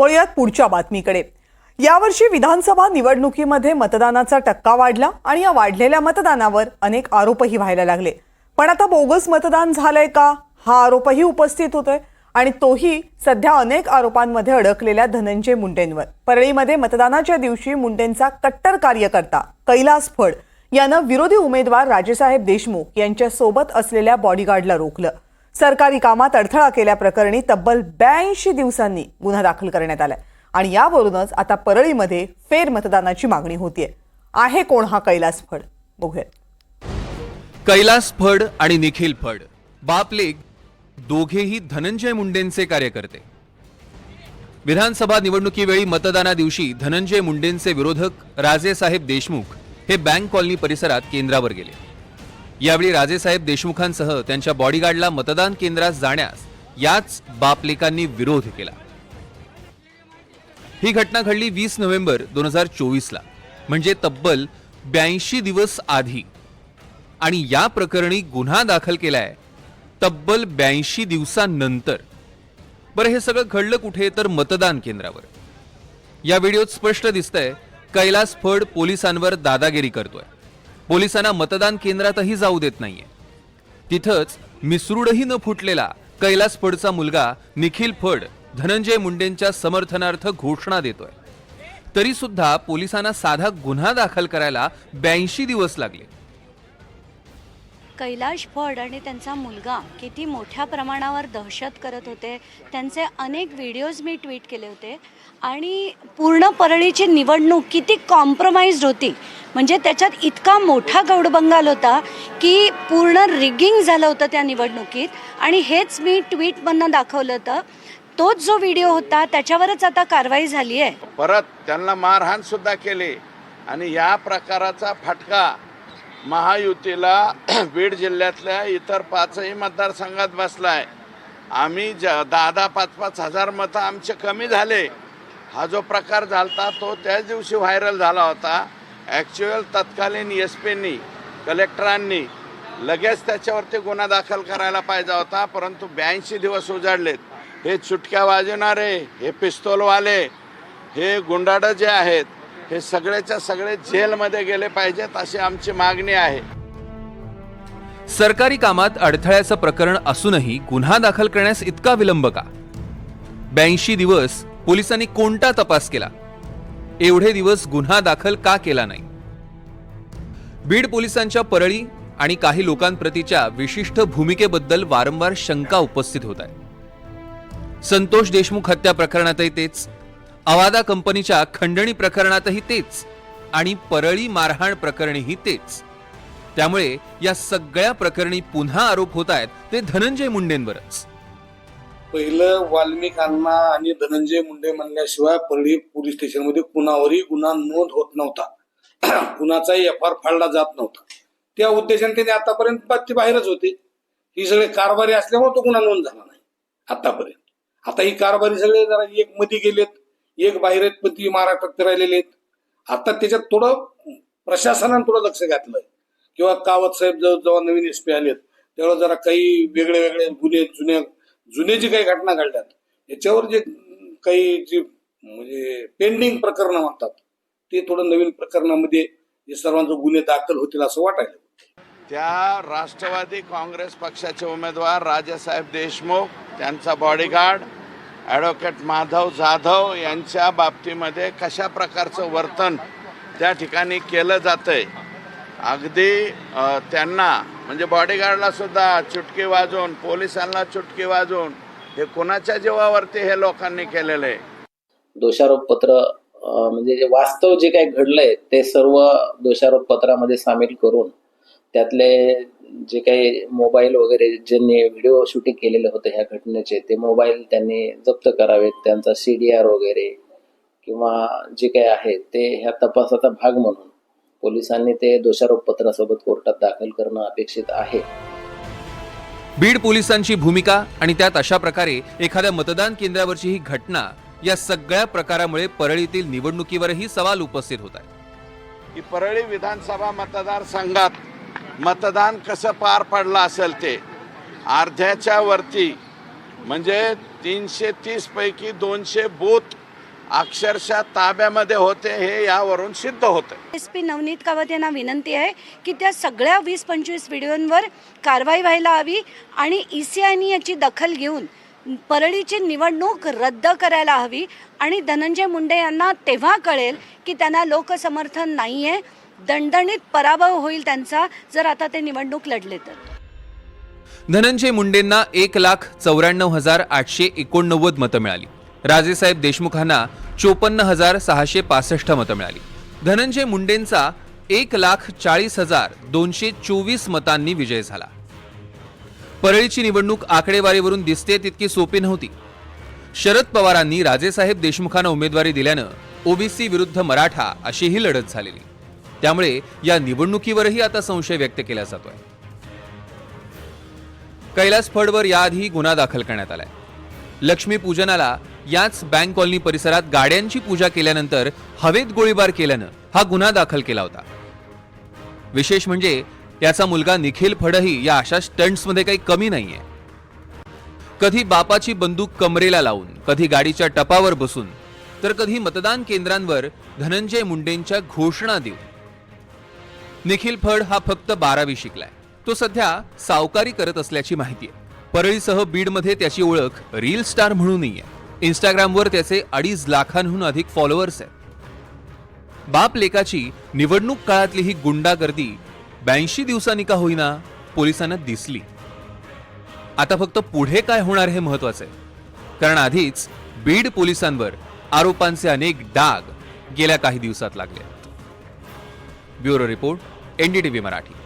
वळूयात पुढच्या बातमीकडे. यावर्षी विधानसभा निवडणुकीमध्ये मतदानाचा टक्का वाढला आणि या वाढलेल्या मतदानावर अनेक आरोपही व्हायला लागले. पण आता बोगस मतदान झालंय का? हा आरोपही उपस्थित होतोय आणि तोही सध्या अनेक आरोपांमध्ये अडकलेल्या धनंजय मुंडेंवर. परळीमध्ये मतदानाच्या दिवशी मुंडेंचा कट्टर कार्यकर्ता कैलास फड यानं विरोधी उमेदवार राजेसाहेब देशमुख यांच्या सोबत असलेल्या बॉडीगार्डला रोखलं. सरकारी कामात अडथळा केल्याप्रकरणी तब्बल ब्याऐंशी दिवसांनी गुन्हा दाखल करण्यात आलाय. आणि यावरूनच आता परळीमध्ये फेरमतदानाची मागणी होतीये. आहे कोण हा कैलास फड? बघूयात कैलास फड आणि निखिल फड. बापले दोघेही धनंजय मुंडेंचे कार्यकर्ते. विधानसभा निवडणुकीवेळी मतदाना दिवशी धनंजय मुंडेंचे विरोधक राजेसाहेब देशमुख हे बँक कॉलनी परिसरात केंद्रावर गेले. यावेळी राजेसाहेब देशमुखांसह त्यांच्या बॉडीगार्डला मतदान केंद्रास जाण्यास याच बापलेकांनी विरोध केला. ही घटना घडली वीस नोव्हेंबर दोन हजार चोवीसला. म्हणजे तब्बल ब्याऐंशी दिवस आधी. आणि या प्रकरणी गुन्हा दाखल केलाय तब्बल ब्याऐंशी दिवसांनंतर. बरं हे सगळं घडलं कुठे? तर मतदान केंद्रावर. या व्हिडिओत स्पष्ट दिसतंय कैलास फड पोलिसांवर दादागिरी करतोय. पोलिसांना मतदान केंद्रातही जाऊ देत नाहीये. तिथंच मिसरूडही न फुटलेला कैलास फडचा मुलगा निखिल फड धनंजय मुंडेंच्या समर्थनार्थ घोषणा देतोय. तरी सुद्धा पोलिसांना साधा गुन्हा दाखल करायला ब्याऐंशी दिवस लागले. कैलाश भट आणि त्यांचा मुलगा किती मोठ्या प्रमाणावर दहशत करत होते त्यांचे अनेक व्हिडिओज मी ट्विट केले होते. आणि पूर्ण परळीची निवडणूक किती कॉम्प्रोमाइज्ड होती. म्हणजे त्याच्यात इतका मोठा गौडबंगाल होता की पूर्ण रिगिंग झालं होतं त्या निवडणुकीत. आणि हेच मी ट्विटमधनं दाखवलं होतं. तोच जो व्हिडिओ होता त्याच्यावरच आता कारवाई झाली आहे परत त्यांना मारहाण सुद्धा केली. आणि या प्रकाराचा फटका महायुतीला बीड जिल्ह्यातल्या इतर पाचही मतदारसंघात बसला आहे आम्ही ज दहा दहा पाच पाच हजार मतं आमचे कमी झाले. हा जो प्रकार झालता तो त्याच दिवशी व्हायरल झाला होता. ॲक्च्युअल तत्कालीन एस पीनी कलेक्टरांनी लगेच त्याच्यावरती गुन्हा दाखल करायला पाहिजे होता परंतु ब्याऐंशी दिवस उजाडलेत. हे चुटक्या वाजवणारे हे पिस्तोलवाले हे गुंडाडं जे आहेत हे सगळेच्या सगळे जेलमध्ये गेले पाहिजेत अशी आमची मागणी आहे. सरकारी कामात अडथळ्याचं प्रकरण असूनही गुन्हा दाखल करण्यास इतका विलंब का? ब्याऐंशी दिवस पोलिसांनी कोणता तपास केला? एवढे दिवस गुन्हा दाखल का केला नाही? बीड पोलिसांच्या परळी आणि काही लोकांप्रतीच्या विशिष्ट भूमिकेबद्दल वारंवार शंका उपस्थित होत आहे. संतोष देशमुख हत्या प्रकरणातही तेच अवादा कंपनीच्या खंडणी प्रकरणातही तेच आणि परळी मारहाण प्रकरणीही तेच. त्यामुळे या सगळ्या प्रकरणी पुन्हा आरोप होत आहेत ते धनंजय मुंडेंवरच. पहिलं वाल्मिकांना आणि धनंजय मुंडे म्हणल्याशिवाय परळी पोलीस स्टेशनमध्ये कुणावरही गुन्हा नोंद होत नव्हता. कुणाचाही एफ आर फाडला जात नव्हता. त्या उद्देशाने त्यांनी आतापर्यंत बातची बाहेरच होते. ही सगळे कारभारी असल्यामुळे तो गुन्हा नोंद झाला नाही. आतापर्यंत. आता ही कारभारी सगळे जरा एक मध्ये गेलेत. एक बाहेर आहेत पण ती महाराष्ट्रात राहिलेले आहेत. आता त्याच्यात थोडं प्रशासनानं थोडं लक्ष घातलंय. किंवा कावत साहेब जेव्हा नवीन एस पी आलेत. तेव्हा जरा काही वेगळे वेगळे गुन्हे जुन्या जुने जे काही घटना घडल्यात याच्यावर जे काही जे म्हणजे पेंडिंग प्रकरण म्हणतात ते थोडं नवीन प्रकरणामध्ये हे सर्वांचे गुन्हे दाखल होतील असं वाटायला त्या राष्ट्रवादी काँग्रेस पक्षाचे उमेदवार राजासाहेब देशमुख त्यांचा बॉडीगार्ड ॲडव्होकेट माधव जाधव यांच्या बाबतीमध्ये कशा प्रकारचं वर्तन त्या ठिकाणी केलं जातंय? अगदी त्यांना म्हणजे बॉडीगार्डला सुद्धा चुटकी वाजवून पोलिसांना चुटकी वाजवून हे कुणाच्या जीवावरती हे लोकांनी केलेलं आहे? दोषारोप पत्र म्हणजे जे वास्तव जे काही घडलंय ते सर्व दोषारोप पत्रामध्ये सामील करून त्यातले जे काही मोबाईल वगैरे ज्यांनी व्हिडिओ शूटिंग केलेले होते ह्या घटनेचे ते मोबाईल त्यांनी जप्त करावेत. त्यांचा सी डी आर वगैरे किंवा जे काही आहे ते ह्या तपासाचा भाग म्हणून पोलिसांनी ते दोषारोप पत्रासोबत कोर्टात दाखल करणं अपेक्षित आहे. बीड पोलिसांची भूमिका आणि त्यात अशा प्रकारे एखाद्या मतदान केंद्रावरची ही घटना या सगळ्या प्रकारामुळे परळीतील निवडणुकीवरही सवाल उपस्थित होत आहे की परळी विधानसभा मतदारसंघात मतदान कसं पार पडलं असेल ते? अर्ध्याच्या वरती. म्हणजे तीनशे तीस पैकी दोनशे बूथ अक्षरशः ताब्यामध्ये होते हे यावरून सिद्ध होतं एस पी नवनीत कावत यांना विनंती आहे की त्या सगळ्या वीस पंचवीस व्हिडिओंवर कारवाई व्हायला हवी आणि ई सी आयनी याची दखल घेऊन परळीची निवडणूक रद्द करायला हवी. आणि धनंजय मुंडे यांना तेव्हा कळेल की त्यांना लोकसमर्थन नाही आहे दणदणीत पराभव होईल त्यांचा जर आता ते निवडणूक लढले तर. धनंजय मुंडेंना एक लाख चौऱ्याण्णव हजार आठशे एकोणनव्वद मतं मिळाली. राजेसाहेब देशमुखांना चोपन्न हजार सहाशे पासष्ट मतं मिळाली. धनंजय मुंडेंचा एक लाख चाळीस हजार दोनशे चोवीस मतांनी विजय झाला. परळीची निवडणूक आकडेवारीवरून दिसते तितकी सोपी नव्हती. शरद पवारांनी राजेसाहेब देशमुखांना उमेदवारी दिल्यानं ओबीसी विरुद्ध मराठा अशीही लढत झालेली. त्यामुळे या निवडणुकीवरही आता संशय व्यक्त केला जातोय. कैलास फडवर याआधी गुन्हा दाखल करण्यात आलाय. लक्ष्मी पूजनाला याच बँक कॉलनी परिसरात गाड्यांची पूजा केल्यानंतर हवेत गोळीबार केल्यानं हा गुन्हा दाखल केला होता. विशेष म्हणजे याचा मुलगा निखिल फडही या अशा स्टंट्समध्ये काही कमी नाहीये. कधी बापाची बंदूक कमरेला लावून कधी गाडीच्या टपावर बसून तर कधी मतदान केंद्रांवर धनंजय मुंडेंच्या घोषणा देऊन. निखिल फड हा फक्त बारावी शिकलाय. तो सध्या सावकारी करत असल्याची माहिती आहे. परळीसह बीडमध्ये त्याची ओळख रील स्टार म्हणूनही आहे. इंस्टाग्रामवर त्याचे अडीच लाखांहून अधिक फॉलोअर्स आहेत. बाप लेकाची निवडणूक काळातली ही गुंडागर्दी ब्याऐंशी दिवसांनी का होईना पोलिसांना दिसली. आता फक्त पुढे काय होणार हे महत्वाचं आहे. कारण आधीच बीड पोलिसांवर आरोपांचे अनेक डाग गेल्या काही दिवसात लागले ब्युरो रिपोर्ट एनडीटीव्ही मराठी.